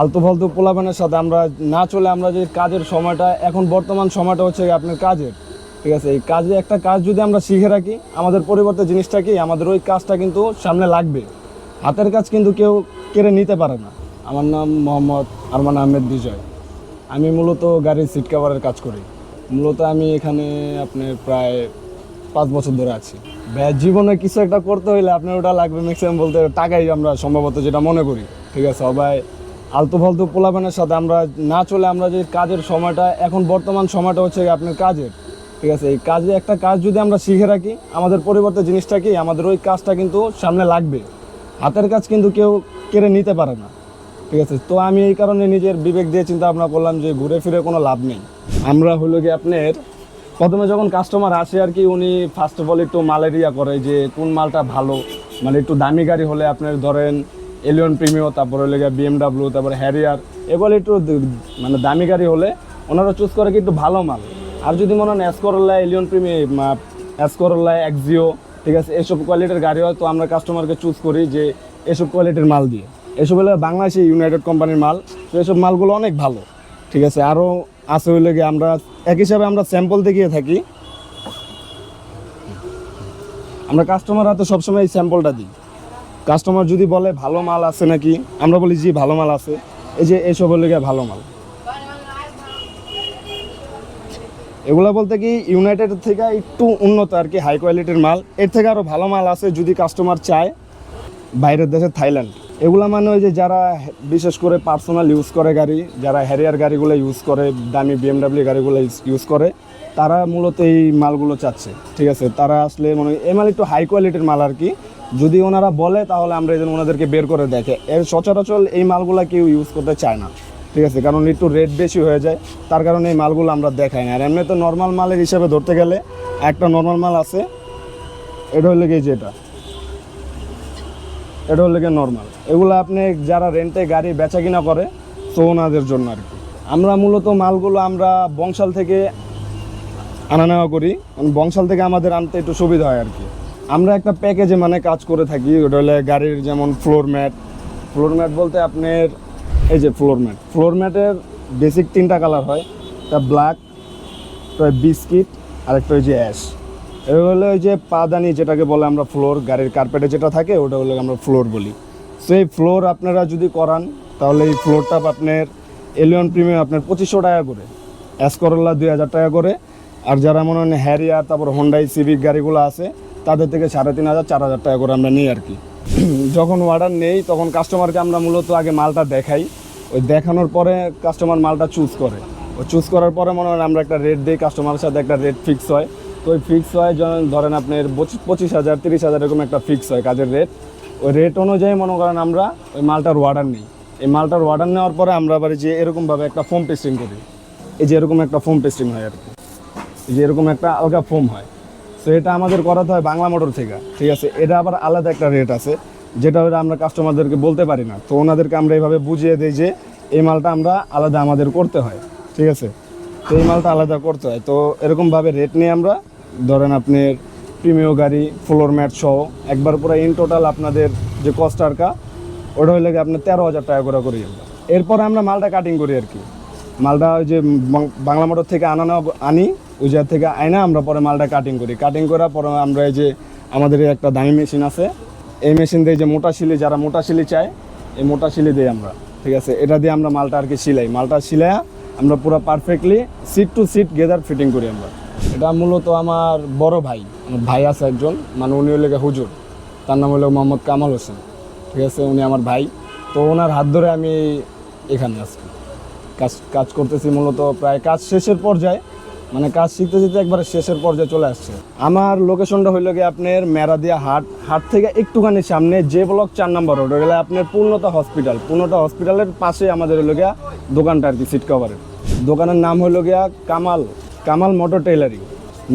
আলতু ফালতু পোলাপানের সাথে আমরা না চলে আমরা যে কাজের সময়টা, এখন বর্তমান সময়টা হচ্ছে আপনার কাজের। ঠিক আছে? এই কাজে একটা কাজ যদি আমরা শিখে রাখি, আমাদের পরিবর্তে জিনিসটা কি? আমাদের ওই কাজটা কিন্তু সামনে লাগবে। হাতের কাজ কিন্তু কেউ কেড়ে নিতে পারে না। আমার নাম মোহাম্মদ আরমান আহমেদ বিজয়। আমি মূলত গাড়ির সিট কাভারের কাজ করি। মূলত আমি এখানে আপনার প্রায় পাঁচ বছর ধরে আছি। জীবনে কিছু একটা করতে হইলে আপনার ওটা লাগবে ম্যাক্সিমাম বলতে টাকাই আমরা সম্ভবত যেটা মনে করি। ঠিক আছে? সবাই আলতু ফালতু পোলাপানের সাথে আমরা না চলে আমরা যে কাজের সময়টা, এখন বর্তমান সময়টা হচ্ছে আপনার কাজের। ঠিক আছে, এই কাজে একটা কাজ যদি আমরা শিখে রাখি, আমাদের পরিবর্তে জিনিসটা কি, আমাদের ওই কাজটা কিন্তু সামনে লাগবে। হাতের কাজ কিন্তু কেউ কেড়ে নিতে পারে না। ঠিক আছে, তো আমি এই কারণে নিজের বিবেক দিয়ে চিন্তা ভাবনা করলাম যে ঘুরে ফিরে কোনো লাভ নেই। আমরা হলো কি আপনার, প্রথমে যখন কাস্টমার আসে আর কি, উনি ফার্স্ট অফ অল একটু মালেরিয়া করে যে কোন মালটা ভালো। মানে একটু দামি গাড়ি হলে আপনার ধরেন এলিয়ন প্রিমিও তারপরে হলে গিয়ে বিএমডাব্লিউ তারপরে হ্যারিয়ার এগুলো একটু মানে দামি গাড়ি হলে ওনারা চুজ করে কিন্তু ভালো মাল। আর যদি মনে হয় অ্যাসকরোলা এলিয়ন প্রিমি অ্যাসকরোলা এক্সিও ঠিক আছে, এসব কোয়ালিটির গাড়ি হয়, তো আমরা কাস্টমারকে চুজ করি যে এসব কোয়ালিটির মাল দিয়ে। এসব হলে বাংলাদেশে ইউনাইটেড কোম্পানির মাল, তো এসব মালগুলো অনেক ভালো, ঠিক আছে আরও আছে হইলে গিয়ে আমরা, এক হিসাবে আমরা স্যাম্পল দেখিয়ে থাকি। আমরা কাস্টমার হাতে সবসময় এই স্যাম্পলটা দিই। কাস্টমার যদি বলে, ভালো মাল আছে নাকি? আমরা বলি, জি, ভালো মাল আছে। এই যে এসব হলে গিয়ে ভালো মাল। এগুলো বলতে কি ইউনাইটেড থেকে একটু উন্নত আর কি হাই কোয়ালিটির মাল। এর থেকে আরও ভালো মাল আছে যদি কাস্টমার চায় বাইরের দেশে থাইল্যান্ড এগুলো মানে ওই যে যারা বিশেষ করে পার্সোনাল ইউজ করে গাড়ি, যারা হ্যারিয়ার গাড়িগুলো ইউজ করে, দামি বিএমডাব্লিউ গাড়িগুলো ইউজ করে, তারা মূলত এই মালগুলো চাচ্ছে। ঠিক আছে? তারা আসলে মনে, এই মাল একটু হাই কোয়ালিটির মাল আর কি। যদি ওনারা বলে, তাহলে আমরা এই জন্য ওনাদেরকে বের করে দেখে। এর সচরাচর এই মালগুলো কেউ ইউজ করতে চায় না। ঠিক আছে? কারণ একটু রেট বেশি হয়ে যায়। তার কারণে এই মালগুলো আমরা দেখাই না। আর এমনি তো নর্মাল মালের হিসাবে ধরতে গেলে একটা নর্মাল মাল আছে। এটা হলো কি যেটা? এটা হলো গিয়ে নর্মাল এগুলো আপনি যারা রেন্টে গাড়ি বেচা কিনা করে, তো ওনাদের জন্য আর কি। আমরা মূলত মালগুলো আমরা বংশাল থেকে আনা নেওয়া করি। বংশাল থেকে আমাদের আনতে একটু সুবিধা হয় আর কি। আমরা একটা প্যাকেজে মানে কাজ করে থাকি, ওটা হলে গাড়ির যেমন ফ্লোর ম্যাট ফ্লোর ম্যাট বলতে আপনার, এই যে ফ্লোর ম্যাট ফ্লোর ম্যাটের বেসিক তিনটা কালার হয়, একটা ব্ল্যাক একটা বিস্কিট আর একটা ওই যে অ্যাশ এগুলো হলো ওই যে পাদানি যেটাকে বলে আমরা ফ্লোর গাড়ির কার্পেটে যেটা থাকে, ওটা হলো আমরা ফ্লোর বলি। সো এই ফ্লোর আপনারা যদি করান, তাহলে এই ফ্লোরটা আপনার এলিয়ন প্রিমিয়াম আপনার পঁচিশশো টাকা করে অ্যাস করোলা দুই হাজার টাকা করে। আর যারা মনে হয় হ্যারিয়ার তারপর হোন্ডাই সিভিক গাড়িগুলো আছে তাদের থেকে সাড়ে তিন হাজার, চার হাজার টাকা করে আমরা নিই আর কি। যখন অর্ডার নেই, তখন কাস্টমারকে আমরা মূলত আগে মালটা দেখাই। ওই দেখানোর পরে কাস্টমার মালটা চুজ করে। ও চুজ করার পরে মনে হয় আমরা একটা রেট দিই কাস্টমারের সাথে একটা রেট ফিক্স হয়। তো ওই ফিক্স হয় ধরেন আপনার পঁচিশ হাজার, তিরিশ হাজার এরকম একটা ফিক্স হয় কাজের রেট ওই রেট অনুযায়ী মনে করেন আমরা ওই মালটার অর্ডার নিই। এই মালটার অর্ডার নেওয়ার পরে আমরা আবার যে এরকমভাবে একটা ফোম টেস্টিং করি। এই যে এরকম একটা ফোম টেস্টিং হয় আর কি। যে এরকম একটা আলগা ফোম হয়। তো এটা আমাদের করাতে হয় বাংলা মোটর থেকে। ঠিক আছে? এটা আবার আলাদা একটা রেট আছে, যেটা হয়তো আমরা কাস্টমারদেরকে বলতে পারি না। তো ওনাদেরকে আমরা এইভাবে বুঝিয়ে দিই যে, এই মালটা আমরা আলাদা আমাদের করতে হয়। ঠিক আছে? তো এই মালটা আলাদা করতে হয়। তো এরকমভাবে রেট নিয়ে আমরা, ধরেন আপনার প্রিমিয় গাড়ি ফ্লোর ম্যাট সহ, একবার পুরো ইন টোটাল আপনাদের যে কস্ট আরকা ওটা গিয়ে আপনার তেরো হাজার টাকা করে করি আমরা। এরপর আমরা মালটা কাটিং করি আর কি। মালটা ওই যে বাংলা মোটর থেকে আনানো আনি ওই থেকে আয়না আমরা পরে মালটা কাটিং করি। কাটিং করার পরে আমরা এই যে আমাদের একটা দামি মেশিন আছে, এই মেশিন দিয়ে যে মোটা শিলি, যারা মোটা শিলি চায়, এই মোটা শিলি দিই আমরা, ঠিক আছে? এটা দিয়ে আমরা মালটা আর কি সিলাই মালটা সিলাই আমরা পুরো perfectly seat to seat gather fitting করি আমরা। এটা মূলত আমার বড় ভাই, আমার ভাই আছে একজন মানে উনি হলে হুজুর। তার নাম হলো মোহাম্মদ কামাল হোসেন, ঠিক আছে? উনি আমার ভাই। তো ওনার হাত ধরে আমি এখানে আজকে কাজ কাজ করতেছি মূলত প্রায় কাজ শেষের পর্যায়ে। মানে কাজ শিখতে শিখতে একবারে শেষের পর্যায়ে চলে আসছে। আমার লোকেশনটা হইল গিয়ে আপনার মেরাদিয়া হাট। হাট থেকে একটুখানি সামনে যে ব্লক চার নম্বর রোড ওগুলো আপনার পূর্ণতা হসপিটাল পূর্ণতা হসপিটালের পাশে আমাদের হইল গিয়া দোকানটা আর কি সিট কভারের দোকানের নাম হইল গিয়া কামাল কামাল মোটর টেইলারিং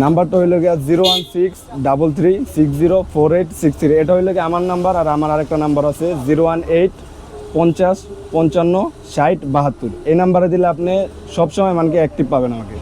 নাম্বারটা হইল গিয়া zero one six double three six zero four eight six three. এটা হইল গিয়ে আমার নাম্বার আর আমার আরেকটা নাম্বার আছে জিরো ওয়ান এইট পঞ্চাশ পঞ্চান্ন ষাট বাহাত্তর। এই নাম্বারে দিলে আপনি সবসময় মানকে অ্যাক্টিভ পাবেন আমাকে।